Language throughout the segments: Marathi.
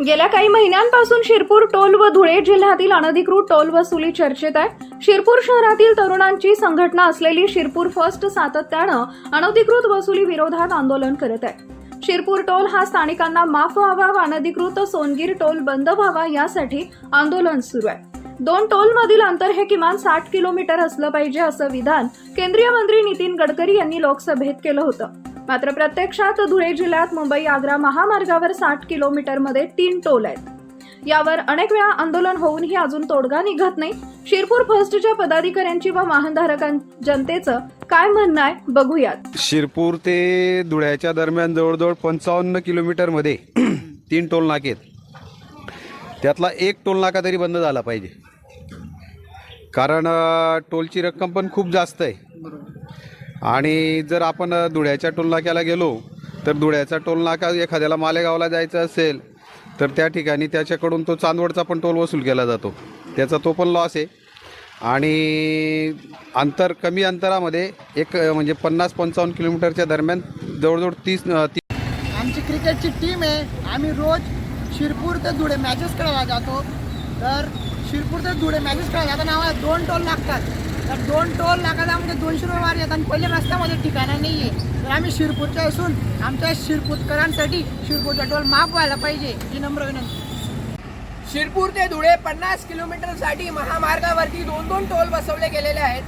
गेल्या काही महिन्यांपासून शिरपूर टोल व धुळे जिल्ह्यातील अनधिकृत टोल वसुली चर्चेत आहे. शिरपूर शहरातील तरुणांची संघटना असलेली शिरपूर फर्स्ट सातत्यानं अनधिकृत वसुली विरोधात आंदोलन करत आहे. शिरपूर टोल हा स्थानिकांना माफ व्हावा व अनधिकृत सोनगीर टोल बंद व्हावा यासाठी आंदोलन सुरू आहे. दोन टोलमधील अंतर हे किमान साठ किलोमीटर असलं पाहिजे असं विधान केंद्रीय मंत्री नितीन गडकरी यांनी लोकसभेत केलं होतं. मात्र प्रत्यक्षात धुळे जिल्ह्यात मुंबई आग्रा महामार्गावर साठ किलोमीटरमध्ये तीन टोल आहेत. यावर अनेक वेळा आंदोलन होऊनही अजून तोडगा निघत नाही. शिरपूर फर्स्टच्या पदाधिकाऱ्यांची व वाहनधारकां जनतेचं काय म्हणणं आहे बघूयात. शिरपूर ते धुळ्याच्या दरम्यान जवळजवळ पंचावन्न किलोमीटरमध्ये तीन टोल नाके आहेत. त्यातला एक टोल नाका तरी बंद झाला पाहिजे. कारण टोलची रक्कम पण खूप जास्त आहे. आणि जर आपण धुळ्याच्या टोलनाक्याला गेलो तर धुळ्याचा टोलनाका एखाद्याला मालेगावला जायचं असेल तर त्या ठिकाणी त्याच्याकडून तो चांदवडचा पण टोल वसूल केला जातो. त्याचा तो पण लॉस आहे. आणि अंतर कमी अंतरामध्ये एक म्हणजे पन्नास पंचावन्न किलोमीटरच्या दरम्यान जवळजवळ तीस आमची क्रिकेटची टीम आहे. आम्ही रोज शिरपूर ते धुळे मॅचेस खेळायला जातो. तर शिरपूर ते धुळे मॅचेस खेळायला जाताना आम्हाला दोन टोल लागतात. तर दोन टोल लागायला म्हणजे दोनशे रुपये वार येतात. आणि पहिले रस्त्यामध्ये ठिकाणं नाही आहे तर आम्ही शिरपूरचे असून आमच्या शिरपूरकरांसाठी शिरपूरचा टोल माफ व्हायला पाहिजे. ही नम्र विनंती. शिरपूर ते धुळे पन्नास किलोमीटरसाठी महामार्गावरती दोन दोन टोल बसवले गेलेले आहेत.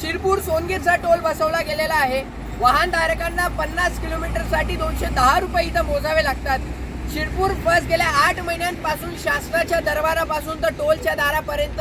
शिरपूर सोनगीरचा टोल बसवला गेलेला आहे. वाहनधारकांना पन्नास किलोमीटरसाठी दोनशे दहा रुपये इथं मोजावे लागतात. शिरपूर बस गेल्या आठ महिन्यांपासून शासनाच्या दरबारापासून तर टोलच्या दारापर्यंत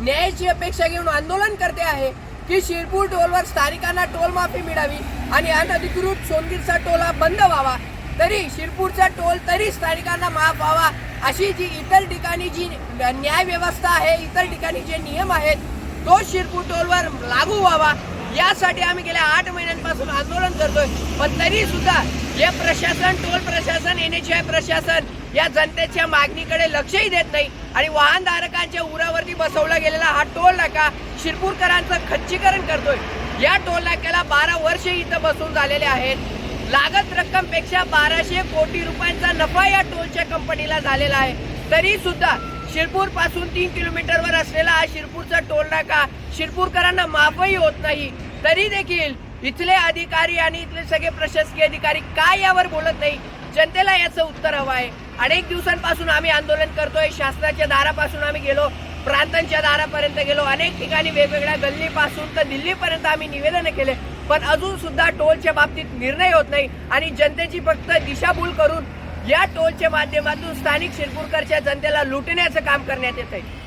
न्यायाची अपेक्षा घेऊन आंदोलन करते आहे की शिरपूर टोलवर स्थानिकांना टोल माफी मिळावी आणि अनधिकृत सोनगीरचा टोल हा बंद व्हावा. तरी शिरपूरचा टोल तरी स्थानिकांना माफ व्हावा अशी जी इतर ठिकाणी जी न्याय व्यवस्था आहे इतर ठिकाणी जे नियम आहेत तो शिरपूर टोलवर लागू व्हावा. यासाठी आम्ही गेल्या आठ महिन्यांपासून आंदोलन करतोय. पण तरी सुद्धा हे प्रशासन टोल प्रशासन एन एच आय प्रशासन या जनतेच्या मागणीकडे लक्षही देत नाही. आणि वाहनधारकांच्या उरावरती बसवला गेलेला हा टोल नाका शिरपूरकरांचं खच्चीकरण करतोय. या टोल नाक्याला बारा वर्षे इथं बसून झालेले आहेत. लागत रक्कमपेक्षा बाराशे कोटी रुपयांचा नफा या टोलच्या कंपनीला झालेला आहे. तरी सुद्धा शिरपूरपासून तीन किलोमीटरवर असलेला हा शिरपूरचा टोल नाका शिरपूरकरांना माफही होत नाही. तरी देखील इथले अधिकारी आणि इथले सगळे प्रशासकीय अधिकारी काय यावर बोलत नाही? जनतेला याचं उत्तर हवं आहे. अनेक दिवसांपासून आम्ही आंदोलन करतोय. शासनाच्या दारापासून आम्ही गेलो प्रांतांच्या दारापर्यंत गेलो. अनेक ठिकाणी वेगवेगळ्या गल्लीपासून तर दिल्लीपर्यंत आम्ही निवेदन केले. पण अजून सुद्धा टोलच्या बाबतीत निर्णय होत नाही आणि जनतेची फक्त दिशाभूल करून या टोलच्या माध्यमातून स्थानिक शिरपूरकरच्या जनतेला लुटण्याचं काम करण्यात येत आहे